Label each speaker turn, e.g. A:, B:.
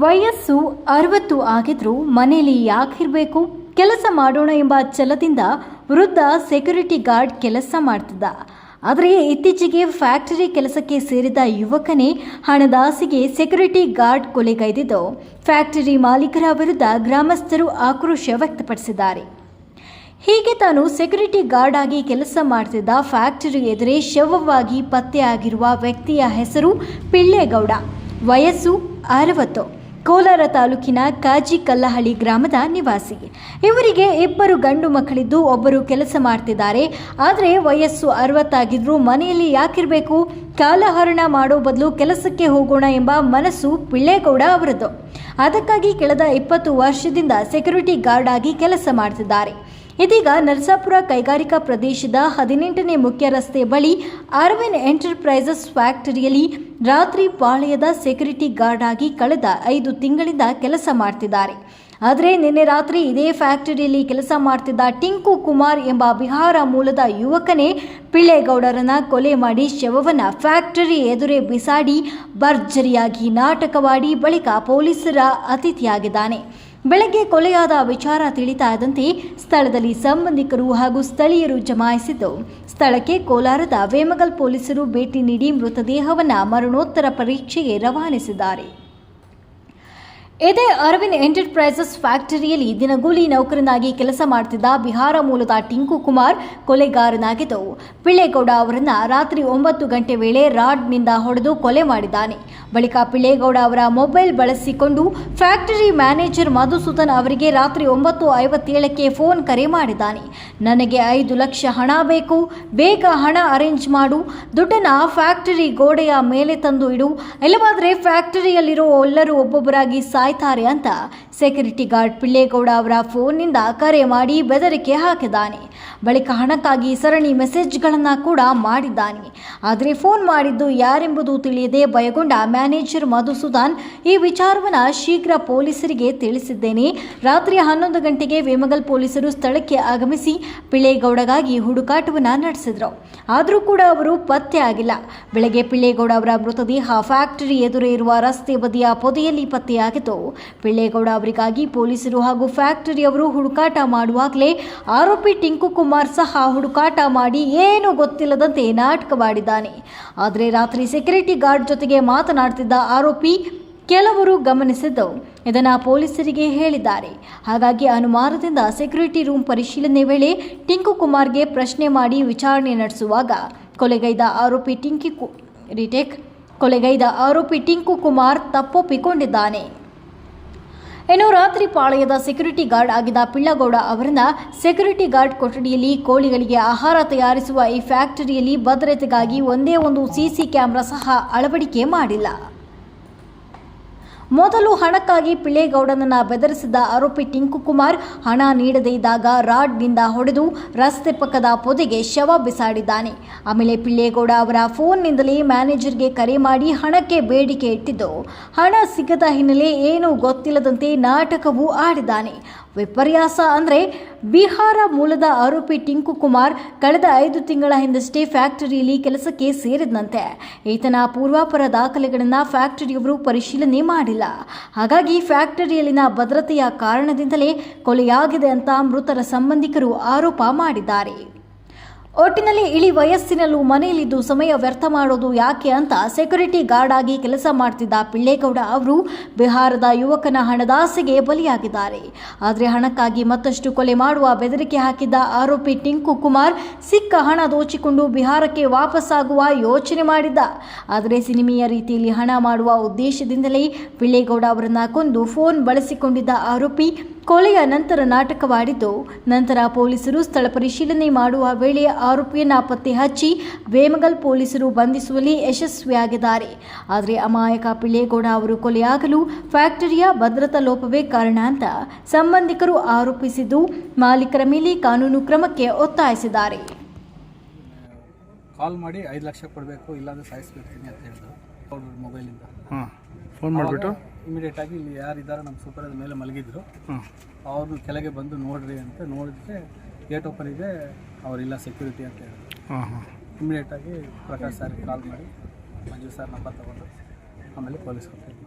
A: ವಯಸ್ಸು ಅರವತ್ತು ಆಗಿದ್ರೂ ಮನೆಯಲ್ಲಿ ಯಾಕಿರಬೇಕು? ಕೆಲಸ ಮಾಡೋಣ ಎಂಬ ಛಲದಿಂದ ವೃದ್ಧ ಸೆಕ್ಯೂರಿಟಿ ಗಾರ್ಡ್ ಕೆಲಸ ಮಾಡ್ತಿದ್ದ. ಆದರೆ ಇತ್ತೀಚೆಗೆ ಫ್ಯಾಕ್ಟರಿ ಕೆಲಸಕ್ಕೆ ಸೇರಿದ ಯುವಕನೇ ಹಣದಾಸಿಗೆ ಸೆಕ್ಯೂರಿಟಿ ಗಾರ್ಡ್ ಕೊಲೆಗೈದಿದ್ದು. ಫ್ಯಾಕ್ಟರಿ ಮಾಲೀಕರ ವಿರುದ್ಧ ಗ್ರಾಮಸ್ಥರು ಆಕ್ರೋಶ ವ್ಯಕ್ತಪಡಿಸಿದ್ದಾರೆ. ಹೀಗೆ ತಾನು ಸೆಕ್ಯೂರಿಟಿ ಗಾರ್ಡ್ ಆಗಿ ಕೆಲಸ ಮಾಡ್ತಿದ್ದ ಫ್ಯಾಕ್ಟರಿ ಎದುರೇ ಶವವಾಗಿ ಪತ್ತೆಯಾಗಿರುವ ವ್ಯಕ್ತಿಯ ಹೆಸರು ಪಿಳ್ಳೇಗೌಡ. ವಯಸ್ಸು ಅರವತ್ತು. ಕೋಲಾರ ತಾಲೂಕಿನ ಕಾಜಿ ಕಲ್ಲಹಳ್ಳಿ ಗ್ರಾಮದ ನಿವಾಸಿ. ಇವರಿಗೆ ಇಬ್ಬರು ಗಂಡು ಮಕ್ಕಳಿದ್ದು ಒಬ್ಬರು ಕೆಲಸ ಮಾಡ್ತಿದ್ದಾರೆ. ಆದರೆ ವಯಸ್ಸು ಅರವತ್ತಾಗಿದ್ರೂ ಮನೆಯಲ್ಲಿ ಯಾಕಿರಬೇಕು? ಕಾಲಹರಣ ಮಾಡೋ ಬದಲು ಕೆಲಸಕ್ಕೆ ಹೋಗೋಣ ಎಂಬ ಮನಸ್ಸು ಪಿಳ್ಳೇಗೌಡ ಅವರದ್ದು ಅದಕ್ಕಾಗಿ ಕಳೆದ ಇಪ್ಪತ್ತು ವರ್ಷದಿಂದ ಸೆಕ್ಯೂರಿಟಿ ಗಾರ್ಡ್ ಆಗಿ ಕೆಲಸ ಮಾಡ್ತಿದ್ದಾರೆ. ಇದೀಗ ನರಸಾಪುರ ಕೈಗಾರಿಕಾ ಪ್ರದೇಶದ ಹದಿನೆಂಟನೇ ಮುಖ್ಯ ರಸ್ತೆ ಬಳಿ ಅರವಿಂದ್ ಎಂಟರ್ಪ್ರೈಸಸ್ ಫ್ಯಾಕ್ಟರಿಯಲ್ಲಿ ರಾತ್ರಿ ಪಾಳ್ಯದ ಸೆಕ್ಯೂರಿಟಿ ಗಾರ್ಡ್ ಆಗಿ ಕಳೆದ ಐದು ತಿಂಗಳಿಂದ ಕೆಲಸ ಮಾಡ್ತಿದ್ದಾರೆ. ಆದರೆ ನಿನ್ನೆ ರಾತ್ರಿ ಇದೇ ಫ್ಯಾಕ್ಟರಿಯಲ್ಲಿ ಕೆಲಸ ಮಾಡ್ತಿದ್ದ ಟಿಂಕು ಕುಮಾರ್ ಎಂಬ ಬಿಹಾರ ಮೂಲದ ಯುವಕನೇ ಪಿಳ್ಳೇಗೌಡರನ್ನ ಕೊಲೆ ಮಾಡಿ ಶವವನ್ನು ಫ್ಯಾಕ್ಟರಿ ಎದುರೇ ಬಿಸಾಡಿ ಭರ್ಜರಿಯಾಗಿ ನಾಟಕವಾಡಿ ಬಳಿಕ ಪೊಲೀಸರ ಅತಿಥಿಯಾಗಿದ್ದಾನೆ. ಬೆಳಗ್ಗೆ ಕೊಲೆಯಾದ ವಿಚಾರ ತಿಳಿತಾದಂತೆ ಸ್ಥಳದಲ್ಲಿ ಸಂಬಂಧಿಕರು ಹಾಗೂ ಸ್ಥಳೀಯರು ಜಮಾಯಿಸಿದ್ದು, ಸ್ಥಳಕ್ಕೆ ಕೋಲಾರದ ವೇಮಗಲ್ ಪೊಲೀಸರು ಭೇಟಿ ನೀಡಿ ಮೃತದೇಹವನ್ನು ಮರಣೋತ್ತರ ಪರೀಕ್ಷೆಗೆ ರವಾನಿಸಿದ್ದಾರೆ. ಇದೇ ಅರವಿಂದ್ ಎಂಟರ್ಪ್ರೈಸಸ್ ಫ್ಯಾಕ್ಟರಿಯಲ್ಲಿ ದಿನಗೂಲಿ ನೌಕರನಾಗಿ ಕೆಲಸ ಮಾಡ್ತಿದ್ದ ಬಿಹಾರ ಮೂಲದ ಟಿಂಕು ಕುಮಾರ್ ಕೊಲೆಗಾರನಾಗಿದ್ದವು ಪಿಳ್ಳೇಗೌಡ ಅವರನ್ನ ರಾತ್ರಿ ಒಂಬತ್ತು ಗಂಟೆ ವೇಳೆ ರಾಡ್ನಿಂದ ಹೊಡೆದು ಕೊಲೆ ಮಾಡಿದ್ದಾನೆ. ಬಳಿಕ ಪಿಳ್ಳೇಗೌಡ ಅವರ ಮೊಬೈಲ್ ಬಳಸಿಕೊಂಡು ಫ್ಯಾಕ್ಟರಿ ಮ್ಯಾನೇಜರ್ ಮಧುಸೂದನ್ ಅವರಿಗೆ ರಾತ್ರಿ ಒಂಬತ್ತು ಐವತ್ತೇಳಕ್ಕೆ ಫೋನ್ ಕರೆ ಮಾಡಿದ್ದಾನೆ. ನನಗೆ ಐದು ಲಕ್ಷ ಹಣ ಬೇಕು, ಬೇಗ ಹಣ ಅರೇಂಜ್ ಮಾಡು, ದುಡ್ಡನ್ನ ಫ್ಯಾಕ್ಟರಿ ಗೋಡೆಯ ಮೇಲೆ ತಂದು ಇಡು. ಇಲ್ಲವಾದರೆ ಫ್ಯಾಕ್ಟರಿಯಲ್ಲಿರೋ ಎಲ್ಲರೂ ಒಬ್ಬೊಬ್ಬರಾಗಿ ಸಾಯ್ತಾರೆ ಅಂತ ಸೆಕ್ಯೂರಿಟಿ ಗಾರ್ಡ್ ಪಿಳ್ಳೇಗೌಡ ಅವರ ಫೋನ್ನಿಂದ ಕರೆ ಮಾಡಿ ಬೆದರಿಕೆ ಹಾಕಿದ್ದಾನೆ. ಬಳಿಕ ಹಣಕ್ಕಾಗಿ ಸರಣಿ ಮೆಸೇಜ್ಗಳನ್ನು ಕೂಡ ಮಾಡಿದ್ದಾನೆ. ಆದರೆ ಫೋನ್ ಮಾಡಿದ್ದು ಯಾರೆಂಬುದು ತಿಳಿಯದೆ ಭಯಗೊಂಡ ಮ್ಯಾನೇಜರ್ ಮಧುಸೂದನ್ ಈ ವಿಚಾರವನ್ನು ಶೀಘ್ರ ಪೊಲೀಸರಿಗೆ ತಿಳಿಸಿದ್ದೇನೆ. ರಾತ್ರಿ ಹನ್ನೊಂದು ಗಂಟೆಗೆ ವೇಮಗಲ್ ಪೊಲೀಸರು ಸ್ಥಳಕ್ಕೆ ಆಗಮಿಸಿ ಪಿಳ್ಳೇಗೌಡಗಾಗಿ ಹುಡುಕಾಟವನ್ನು ನಡೆಸಿದರು. ಆದರೂ ಕೂಡ ಅವರು ಪತ್ತೆ ಆಗಿಲ್ಲ. ಬೆಳಗ್ಗೆ ಪಿಳ್ಳೇಗೌಡ ಅವರ ಮೃತದೇಹ ಫ್ಯಾಕ್ಟರಿ ಎದುರೇ ಇರುವ ರಸ್ತೆ ಬದಿಯ ಪೊದೆಯಲ್ಲಿ ಪತ್ತೆಯಾಗಿತ್ತು. ಪಿಳ್ಳೇಗೌಡ ಅವರಿಗಾಗಿ ಪೊಲೀಸರು ಹಾಗೂ ಫ್ಯಾಕ್ಟರಿಯವರು ಹುಡುಕಾಟ ಮಾಡುವಾಗಲೇ ಆರೋಪಿ ಟಿಂಕು ಕುಮಾರ್ ಸಹ ಹುಡುಕಾಟ ಮಾಡಿ ಏನೂ ಗೊತ್ತಿಲ್ಲದಂತೆ ನಾಟಕವಾಡಿದ್ದಾನೆ. ಆದರೆ ರಾತ್ರಿ ಸೆಕ್ಯೂರಿಟಿ ಗಾರ್ಡ್ ಜೊತೆಗೆ ಮಾತನಾಡ್ತಿದ್ದ ಆರೋಪಿ ಕೆಲವರು ಗಮನಿಸಿದ್ದು ಇದನ್ನು ಪೊಲೀಸರಿಗೆ ಹೇಳಿದ್ದಾರೆ. ಹಾಗಾಗಿ ಅನುಮಾನದಿಂದ ಸೆಕ್ಯೂರಿಟಿ ರೂಮ್ ಪರಿಶೀಲನೆ ವೇಳೆ ಟಿಂಕು ಕುಮಾರ್ಗೆ ಪ್ರಶ್ನೆ ಮಾಡಿ ವಿಚಾರಣೆ ನಡೆಸುವಾಗ ಕೊಲೆಗೈದ ಆರೋಪಿ ಟಿಂಕಿ ರಿಟೇಕ್, ಕೊಲೆಗೈದ ಆರೋಪಿ ಟಿಂಕು ಕುಮಾರ್ ತಪ್ಪೊಪ್ಪಿಕೊಂಡಿದ್ದಾನೆ. ಇನ್ನು ರಾತ್ರಿ ಪಾಳಯದ ಸೆಕ್ಯೂರಿಟಿ ಗಾರ್ಡ್ ಆಗಿದ್ದ ಪಿಳ್ಳಗೌಡ ಅವರನ್ನ ಸೆಕ್ಯೂರಿಟಿ ಗಾರ್ಡ್ ಕೊಠಡಿಯಲ್ಲಿ ಕೋಳಿಗಳಿಗೆ ಆಹಾರ ತಯಾರಿಸುವ ಈ ಫ್ಯಾಕ್ಟರಿಯಲ್ಲಿ ಭದ್ರತೆಗಾಗಿ ಒಂದೇ ಒಂದು ಸಿಸಿ ಕ್ಯಾಮೆರಾ ಸಹ ಅಳವಡಿಕೆ ಮಾಡಿಲ್ಲ. ಮೊದಲು ಹಣಕ್ಕಾಗಿ ಪಿಳ್ಳೇಗೌಡನನ್ನ ಬೆದರಿಸಿದ ಆರೋಪಿ ಟಿಂಕು ಕುಮಾರ್ ಹಣ ನೀಡದೇ ಇದ್ದಾಗ ರಾಡ್ನಿಂದ ಹೊಡೆದು ರಸ್ತೆ ಪಕ್ಕದ ಪೊದೆಗೆ ಶವ ಬಿಸಾಡಿದ್ದಾನೆ. ಆಮೇಲೆ ಪಿಳ್ಳೇಗೌಡ ಅವರ ಫೋನ್ನಿಂದಲೇ ಮ್ಯಾನೇಜರ್ಗೆ ಕರೆ ಮಾಡಿ ಹಣಕ್ಕೆ ಬೇಡಿಕೆ ಇಟ್ಟಿದ್ದು. ಹಣ ಸಿಗದ ಹಿನ್ನೆಲೆ ಏನೂ ಗೊತ್ತಿಲ್ಲದಂತೆ ನಾಟಕವೂ ಆಡಿದ್ದಾನೆ. ವಿಪರ್ಯಾಸ ಅಂದರೆ ಬಿಹಾರ ಮೂಲದ ಆರೋಪಿ ಟಿಂಕು ಕುಮಾರ್ ಕಳೆದ ಐದು ತಿಂಗಳ ಹಿಂದಷ್ಟೇ ಫ್ಯಾಕ್ಟರಿಯಲ್ಲಿ ಕೆಲಸಕ್ಕೆ ಸೇರಿದಂತೆ. ಈತನ ಪೂರ್ವಾಪರ ದಾಖಲೆಗಳನ್ನು ಫ್ಯಾಕ್ಟರಿಯವರು ಪರಿಶೀಲನೆ ಮಾಡಿಲ್ಲ. ಹಾಗಾಗಿ ಫ್ಯಾಕ್ಟರಿಯಲ್ಲಿನ ಭದ್ರತೆಯ ಕಾರಣದಿಂದಲೇ ಕೊಲೆಯಾಗಿದೆ ಅಂತ ಮೃತರ ಸಂಬಂಧಿಕರು ಆರೋಪ ಮಾಡಿದ್ದಾರೆ. ಒಟ್ಟಿನಲ್ಲಿ ಇಳಿ ವಯಸ್ಸಿನಲ್ಲೂ ಮನೆಯಲ್ಲಿದ್ದು ಸಮಯ ವ್ಯರ್ಥ ಮಾಡೋದು ಯಾಕೆ ಅಂತ ಸೆಕ್ಯೂರಿಟಿ ಗಾರ್ಡ್ ಆಗಿ ಕೆಲಸ ಮಾಡ್ತಿದ್ದ ಪಿಳ್ಳೇಗೌಡ ಅವರು ಬಿಹಾರದ ಯುವಕನ ಹಣದಾಸೆಗೆ ಬಲಿಯಾಗಿದ್ದಾರೆ. ಆದರೆ ಹಣಕ್ಕಾಗಿ ಮತ್ತಷ್ಟು ಕೊಲೆ ಮಾಡುವ ಬೆದರಿಕೆ ಹಾಕಿದ್ದ ಆರೋಪಿ ಟಿಂಕು ಕುಮಾರ್ ಸಿಕ್ಕ ಹಣ ದೋಚಿಕೊಂಡು ಬಿಹಾರಕ್ಕೆ ವಾಪಸ್ಸಾಗುವ ಯೋಚನೆ ಮಾಡಿದ್ದ. ಆದರೆ ಸಿನಿಮೆಯ ರೀತಿಯಲ್ಲಿ ಹಣ ಮಾಡುವ ಉದ್ದೇಶದಿಂದಲೇ ಪಿಳ್ಳೇಗೌಡ ಅವರನ್ನು ಕೊಂದು ಫೋನ್ ಬಳಸಿಕೊಂಡಿದ್ದ ಆರೋಪಿ ಕೊಲೆಯ ನಂತರ ನಾಟಕವಾಡಿದ್ದು ನಂತರ ಪೊಲೀಸರು ಸ್ಥಳ ಪರಿಶೀಲನೆ ಮಾಡುವ ವೇಳೆ ಆರೋಪಿಯನ್ನ ಪತ್ತೆ ಹಚ್ಚಿ ವೇಮಗಲ್ ಪೊಲೀಸರು ಬಂಧಿಸುವಲ್ಲಿ ಯಶಸ್ವಿಯಾಗಿದ್ದಾರೆ. ಆದರೆ ಅಮಾಯಕ ಪಿಳ್ಳೇಗೌಡ ಅವರು ಕೊಲೆಯಾಗಲು ಫ್ಯಾಕ್ಟರಿಯ ಭದ್ರತಾ ಲೋಪವೇ ಕಾರಣ ಅಂತ ಸಂಬಂಧಿಕರು ಆರೋಪಿಸಿದ್ದು ಮಾಲೀಕರ ಮೇಲೆ ಕಾನೂನು ಕ್ರಮಕ್ಕೆ ಒತ್ತಾಯಿಸಿದ್ದಾರೆ.
B: ಕಾಲ್ ಮಾಡಿ ಐದು ಲಕ್ಷ ಕೊಡಬೇಕು ಇಲ್ಲಾಂದ್ರೆ ಸಾಯಿಸ್ಬಿಡ್ತೀನಿ ಅಂತ ಹೇಳಿದ್ರು. ಅವ್ರ ಮೊಬೈಲಿಂದ.
C: ಹಾಂ ಫೋನ್ ಮಾಡಿಬಿಟ್ಟು.
B: ಇಮಿಡಿಯೇಟ್ ಆಗಿ ಇಲ್ಲಿ ಯಾರಿದ್ದಾರೋ ನಮ್ಮ ಸೂಪರ್ ಮೇಲೆ ಮಲಗಿದ್ರು.
C: ಅವರು
B: ಅವ್ರನ್ನ ಕೆಳಗೆ ಬಂದು ನೋಡ್ರಿ ಅಂತ ನೋಡಿದ್ರೆ ಗೇಟ್ ಓಪನ್ ಇದೆ ಅವರಿಲ್ಲ ಸೆಕ್ಯೂರಿಟಿ ಅಂತ ಹೇಳಿದ್ರು
C: ಹಾಂ ಹಾಂ.
B: ಇಮಿಡಿಯೇಟ್ ಆಗಿ ಪ್ರಕಾಶ್ ಸರ್ ಕಾಲ್ ಮಾಡಿ ಮಂಜು ಸರ್ ನಂಬರ್ ತಗೊಂಡು ಆಮೇಲೆ ಪೊಲೀಸ್ ಹೋಗ್ತೀವಿ